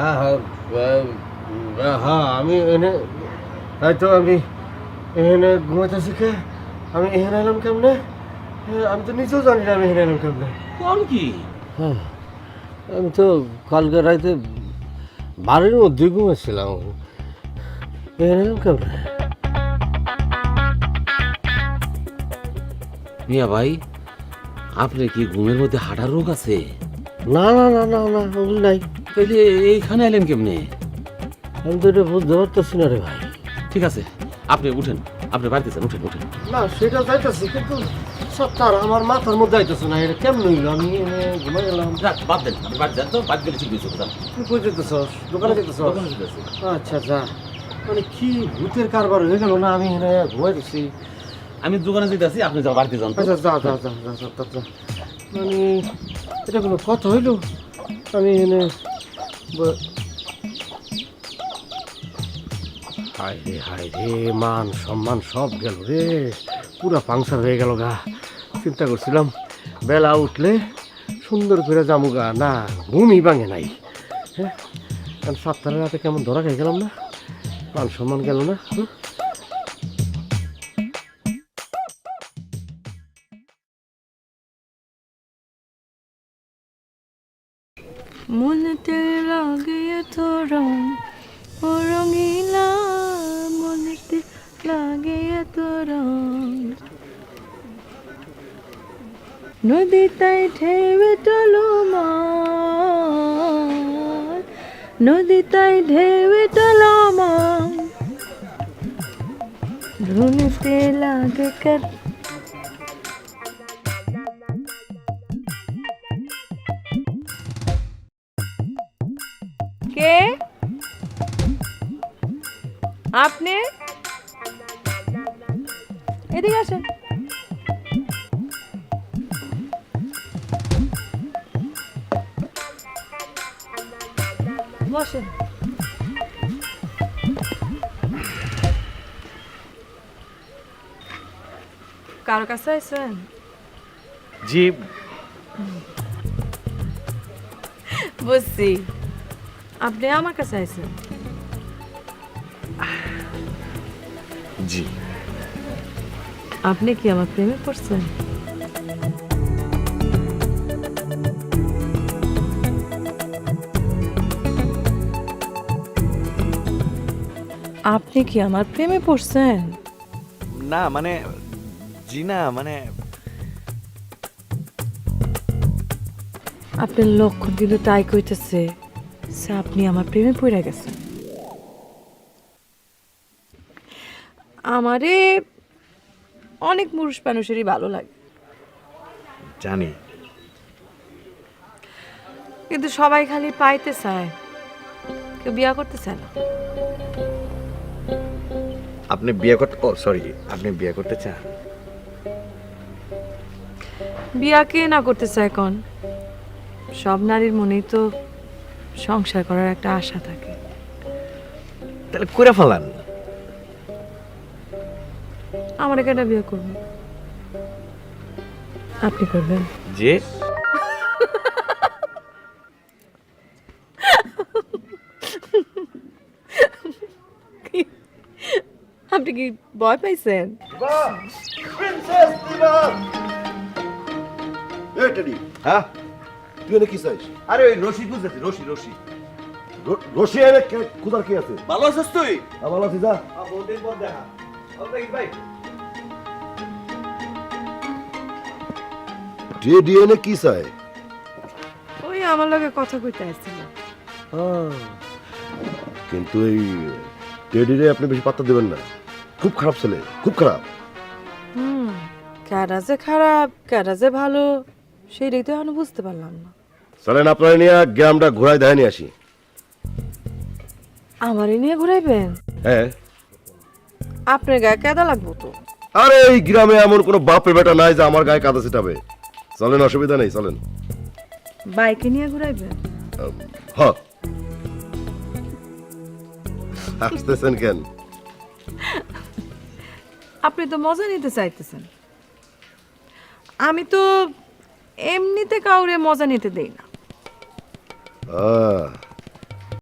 হ্যাঁ হ্যাঁ হ্যাঁ আমি এনে হয়তো আমি এখানে ঘুমাইতেছি কে আমি এখানে এলাম কেমনে? হ্যাঁ, আমি তো নিজেও জানি না আমি এখানে এলাম কেমনে। কোন কি? হ্যাঁ আমি তো কালকে রাতে বাড়ির মধ্যে ঘুমাচ্ছিলাম এখানে এলাম কেমনে? মিয়া ভাই আপনার কি ঘুমের মধ্যে হাঁটার রোগ আছে? না না না না না ওগুলো নাই। তাইলে এইখানে এলেন কেমনে? আমি তো এটা বুঝতে পারতেছি না রে ভাই। ঠিক আছে আপনি উঠেন আপনি বাড়িতে যান উঠেন উঠেন। না সেটা যাইতেছি কিন্তু সত্তার আমার মাথার মধ্যে আইতেছে না এটা কেমন হইল? আমি এনে ঘুমাই গেলাম। যাক বাদ দেন আপনি বাড়ি যান তো বাদ গেলে ঠিক হয়েছে তুই কই যেতেছস দোকানে আছে। আচ্ছা আচ্ছা মানে কি ভূতের কারবার হয়ে গেল না আমি এখানে ঘুমাই দিচ্ছি আমি দোকানে যেতে আছি আপনি যাও বাড়িতে যান। আচ্ছা যা যা যা যা যা মানে এটা কোনো কথা হইল? আমি এনে ব- হায় রে হায় রে, মান সম্মান সব গেল রে। পুরা পাংসার হয়ে গেল গা। চিন্তা করছিলাম, বেলা উঠলে সুন্দর করে যামু গা। না, ঘুমই ভাঙে নাই। হ্যাঁ কারণ সাতটার রাতে কেমন ধরা খেয়ে গেলাম না? মান সম্মান গেল না মনেতে লাগে তো রং ও রঙিলা মনেতে লাগে তো নদী তাই ঢেবে টলো নদী তাই ঢেবে টলো মার ধুনিতে লাগে কর আপনি? এদিকে আসেন। বসেন। কারও কাছে আছেন জি। বুঝছি। আপনি আমার কাছে আছেন জি। আপনি কি আমার প্রেমে পড়ছেন? আপনি কি আমার প্রেমে পড়ছেন? না মানে জি না মানে আপনার লক্ষ্য কিন্তু তাই কইতেছে সে আপনি আমার প্রেমে পড়ে গেছেন। আমারে অনেক পুরুষ মানুষেরই ভালো লাগে। জানি। কিন্তু সবাই খালি পাইতে চায় কেউ বিয়া করতে চায় না। আপনি বিয়ে করতে ও সরি আপনি বিয়ে করতে চান? বিয়া কে না করতে চায় কন? সব নারীর মনেই তো সংসার করার একটা আশা থাকে। তাহলে করে ফেলান। আমার কেটা বিয়ে করব? আপনি করবেন। যে। আপনি কি ভয় পাইছেন? হ্যাঁ? তুই এনে কি চাইস? আরে ওই রশি বুঝতেছি রশি রশি। রশি এনে কে- কি আছে? ভালো আছিস তুই? হ্যাঁ, ভালো আছি যা। দেখা। কি ওই আমার লগে কথা কইতে আসছিল। হ্যাঁ। কিন্তু এই আপনি বেশি পাত্তা দেবেন না। খুব খারাপ ছেলে খুব খারাপ। হুম কারা যে খারাপ কারা যে ভালো সেটাই তো এখনও বুঝতে পারলাম না। চলেন আপনারা নিয়ে গ্রামটা ঘোরায় দেয় নিয়ে আসি। আমারই নিয়ে ঘুরাইবেন? হ্যাঁ। আপনার গায়ে কেদা লাগবো তো। আরে এই গ্রামে এমন কোনো বাপের বেটা নাই যে আমার গায়ে কাদা ছিটাবে। চলেন অসুবিধা নেই চলেন। বাইকে নিয়ে ঘুরাইবেন? হ আসতেছেন কেন? আপনি তো মজা নিতে চাইতেছেন। আমি তো এমনিতে কাউরে মজা নিতে দেই না। আহ,